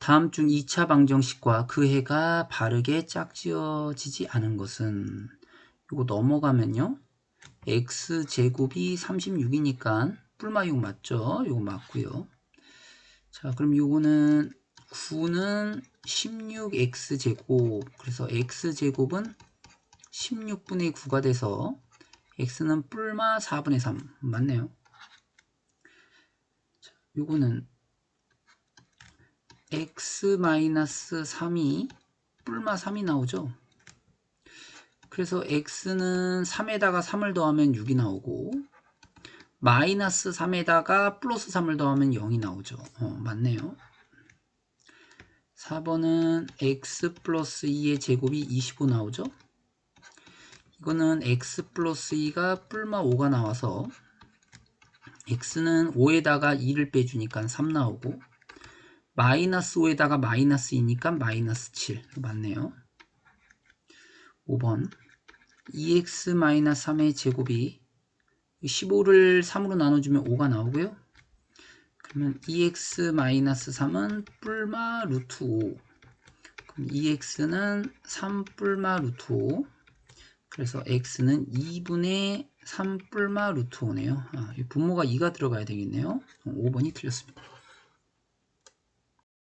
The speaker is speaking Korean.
다음 중 2차 방정식과 그 해가 바르게 짝지어지지 않은 것은 이거 넘어가면요. x제곱이 36이니까 뿔마 6 맞죠? 이거 맞고요. 자 그럼 요거는 9는 16x제곱 그래서 x제곱은 16분의 9가 돼서 x는 뿔마 4분의 3 맞네요. 자, 요거는 x-3이 뿔마 3이 나오죠. 그래서 x는 3에다가 3을 더하면 6이 나오고 마이너스 3에다가 플러스 3을 더하면 0이 나오죠. 어, 맞네요. 4번은 x 플러스 2의 제곱이 25 나오죠. 이거는 x 플러스 2가 뿔마 5가 나와서 x는 5에다가 2를 빼주니까 3 나오고 마이너스 5에다가 마이너스 2니까 마이너스 7 맞네요. 5번 2x-3의 제곱이 15를 3으로 나눠주면 5가 나오고요. 그러면 2x-3은 뿔마 루트 5 그럼 2x는 3 뿔마 루트 5 그래서 x는 2분의 3 뿔마 루트 5네요. 아, 분모가 2가 들어가야 되겠네요. 5번이 틀렸습니다.